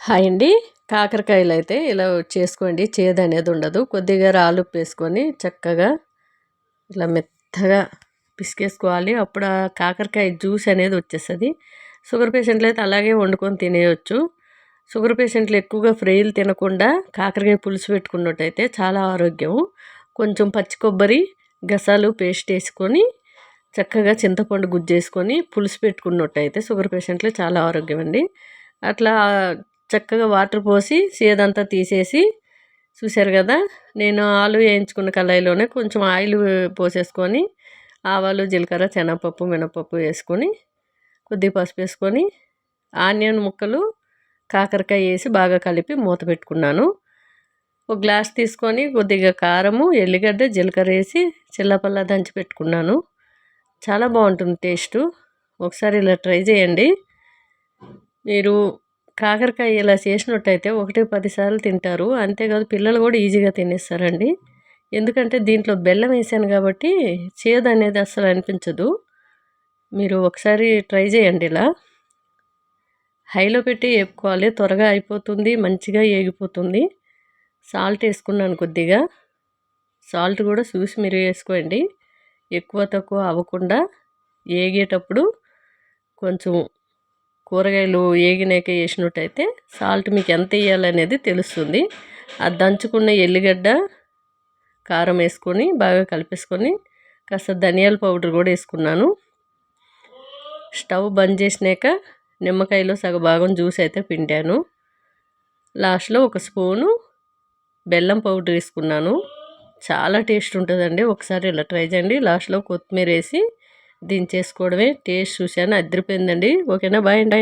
Hi అండి. కాకరకాయలు అయితే ఇలా చేసుకోండి. చేదు అనేది ఉండదు. కొద్దిగా రాళ్ళు వేసుకొని చక్కగా ఇలా మెత్తగా పిసికేసుకోవాలి. అప్పుడు ఆ కాకరకాయ జ్యూస్ అనేది వచ్చేస్తుంది. షుగర్ పేషెంట్లు అయితే అలాగే వండుకొని తినేయచ్చు. షుగర్ పేషెంట్లు ఎక్కువగా ఫ్రైలు తినకుండా కాకరకాయ పులుసు పెట్టుకున్నట్టయితే చాలా ఆరోగ్యం. కొంచెం పచ్చి కొబ్బరి గసాలు పేస్ట్ వేసుకొని చక్కగా చింతపండు గుజ్జేసుకొని పులుసు పెట్టుకున్నట్టయితే షుగర్ పేషెంట్లు చాలా ఆరోగ్యం అండి. అట్లా చక్కగా వాటర్ పోసి సేదంతా తీసేసి చూశారు కదా? నేను ఆలు వేయించుకున్న కళాయిలోనే కొంచెం ఆయిల్ పోసేసుకొని ఆవాలు జీలకర్ర శనగపప్పు మినపప్పు వేసుకొని కొద్దిగా పసుపు వేసుకొని ఆనియన్ ముక్కలు కాకరకాయ వేసి బాగా కలిపి మూత పెట్టుకున్నాను. ఒక గ్లాస్ తీసుకొని కొద్దిగా కారము ఎల్లిగడ్డ జీలకర్ర వేసి చిల్లపల్ల దంచి పెట్టుకున్నాను. చాలా బాగుంటుంది టేస్టు. ఒకసారి ఇలా ట్రై చేయండి. మీరు కాకరకాయ ఇలా చేసినట్టయితే ఒకటి పదిసార్లు తింటారు. అంతేకాదు పిల్లలు కూడా ఈజీగా తినేస్తారండి. ఎందుకంటే దీంట్లో బెల్లం వేసాను కాబట్టి చేదు అనేది అసలు అనిపించదు. మీరు ఒకసారి ట్రై చేయండి ఇలా. హైలో పెట్టి వేపుకోవాలి. త్వరగా అయిపోతుంది మంచిగా ఏగిపోతుంది. సాల్ట్ వేసుకున్నాను కొద్దిగా. సాల్ట్ కూడా చూసి మీరు వేసుకోండి. ఎక్కువ తక్కువ అవ్వకుండా ఏగేటప్పుడు కొంచెం కూరగాయలు ఏగినాక వేసినట్టయితే సాల్ట్ మీకు ఎంత వేయాలనేది తెలుస్తుంది. అది దంచుకున్న ఎల్లిగడ్డ కారం వేసుకొని బాగా కలిపేసుకొని కాస్త ధనియాల పౌడర్ కూడా వేసుకున్నాను. స్టవ్ బంద్ చేసినాక నిమ్మకాయలో సగభాగం జ్యూస్ అయితే పిండాను. లాస్ట్లో ఒక స్పూను బెల్లం పౌడర్ వేసుకున్నాను. చాలా టేస్ట్ ఉంటుందండి. ఒకసారి ఇలా ట్రై చేయండి. లాస్ట్లో కొత్తిమీర వేసి దించేసుకోవడమే టేస్ట్ చూశాను. అదిరిపోయిందండి. ఓకేనా? బాయ్ అండి.